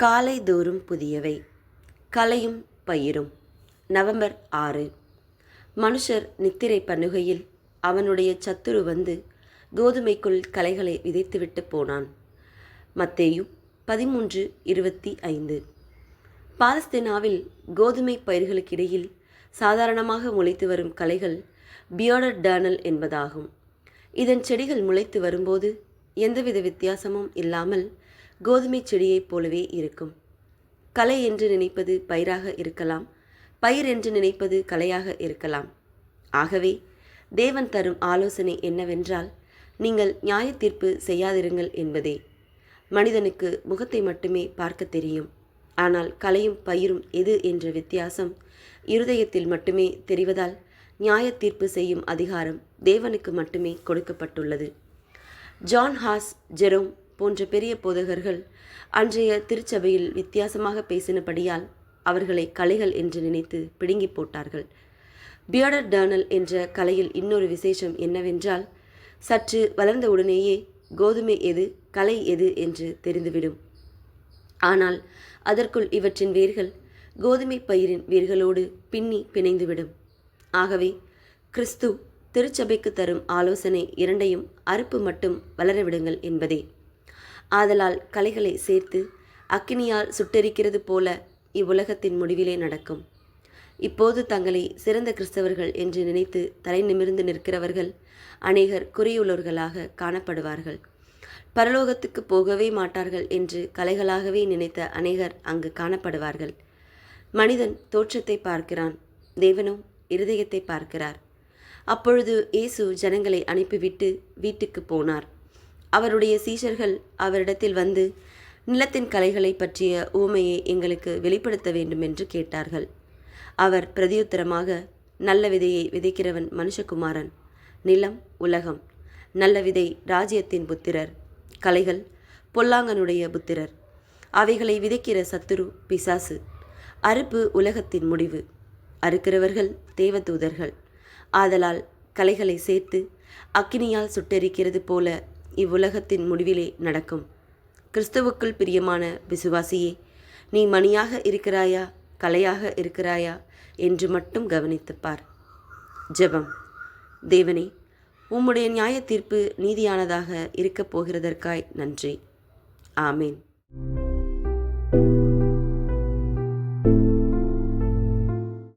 காலை தோறும் புதியவை. கலையும் பயிரும். நவம்பர் ஆறு. மனுஷர் நித்திரை பண்ணுகையில் அவனுடைய சத்துரு வந்து கோதுமைக்குள் கலைகளை விதைத்துவிட்டு போனான். மத்தேயு பதிமூன்று இருபத்தி ஐந்து. பாலஸ்தீனாவில் கோதுமை பயிர்களுக்கிடையில் சாதாரணமாக முளைத்து வரும் களைகள் பியோடர் டேர்னல் என்பதாகும். இதன் செடிகள் முளைத்து வரும்போது எந்தவித வித்தியாசமும் இல்லாமல் கோதுமை செடியைப் போலவே இருக்கும். கலை என்று நினைப்பது பயிராக இருக்கலாம். பயிர் என்று நினைப்பது கலையாக இருக்கலாம். ஆகவே தேவன் தரும் ஆலோசனை என்னவென்றால் நீங்கள் நியாய தீர்ப்பு செய்யாதிருங்கள் என்பதே. மனிதனுக்கு முகத்தை மட்டுமே பார்க்க தெரியும். ஆனால் கலையும் பயிரும் எது என்ற வித்தியாசம் இருதயத்தில் மட்டுமே தெரிவதால் நியாய தீர்ப்பு செய்யும் அதிகாரம் தேவனுக்கு மட்டுமே கொடுக்கப்பட்டுள்ளது. ஜான் ஹாஸ் ஜெரோம் போன்ற பெரிய போதகர்கள் அன்றைய திருச்சபையில் வித்தியாசமாக பேசினபடியால் அவர்களை கலைகள் என்று நினைத்து பிடுங்கி போட்டார்கள். பியர்டர் டர்னல் என்ற கலையில் இன்னொரு விசேஷம் என்னவென்றால் சற்று வளர்ந்தவுடனேயே கோதுமை எது கலை எது என்று தெரிந்துவிடும். ஆனால் அதற்குள் இவற்றின் வேர்கள் கோதுமை பயிரின் வேர்களோடு பின்னி பிணைந்துவிடும். ஆகவே கிறிஸ்து திருச்சபைக்கு தரும் ஆலோசனை இரண்டையும் அறுப்பு மட்டும் வளரவிடுங்கள் என்பதே. ஆதலால் கலைகளை சேர்த்து அக்கினியால் சுட்டெரிக்கிறது போல இவ்வுலகத்தின் முடிவிலே நடக்கும். இப்போது தங்களை சிறந்த கிறிஸ்தவர்கள் என்று நினைத்து தலை நிமிர்ந்து நிற்கிறவர்கள் அநேகர் குறியுள்ளவர்களாக காணப்படுவார்கள். பரலோகத்துக்கு போகவே மாட்டார்கள் என்று கலைகளாகவே நினைத்த அநேகர் அங்கு காணப்படுவார்கள். மனிதன் தோற்றத்தை பார்க்கிறான் தேவனும் இருதயத்தை பார்க்கிறார். அப்பொழுது இயேசு ஜனங்களை அனுப்பிவிட்டு வீட்டுக்கு போனார். அவருடைய சீஷர்கள் அவரிடத்தில் வந்து நிலத்தின் கலைகளை பற்றிய ஊமையை எங்களுக்கு வெளிப்படுத்த வேண்டும் என்று கேட்டார்கள். அவர் பிரதியுத்தரமாக நல்ல விதையை விதைக்கிறவன் மனுஷகுமாரன். நிலம் உலகம். நல்ல விதை ராஜ்யத்தின் புத்திரர். கலைகள் பொல்லாங்கனுடைய புத்திரர். அவைகளை விதைக்கிற சத்துரு பிசாசு. அறுப்பு உலகத்தின் முடிவு. அறுக்கிறவர்கள் தேவதூதர்கள் ஆதலால் கலைகளை சேர்த்து அக்கினியால் சுட்டெரிக்கிறது போல இவ்வுலகத்தின் முடிவிலே நடக்கும். கிறிஸ்துவுக்குள் பிரியமான விசுவாசியே நீ மணியாக இருக்கிறாயா கலையாக இருக்கிறாயா என்று மட்டும் கவனித்துப்பார் ஜெபம். தேவனே உம்முடைய நியாய தீர்ப்பு நீதியானதாக இருக்கப் போகிறதற்காய் நன்றி. ஆமேன்.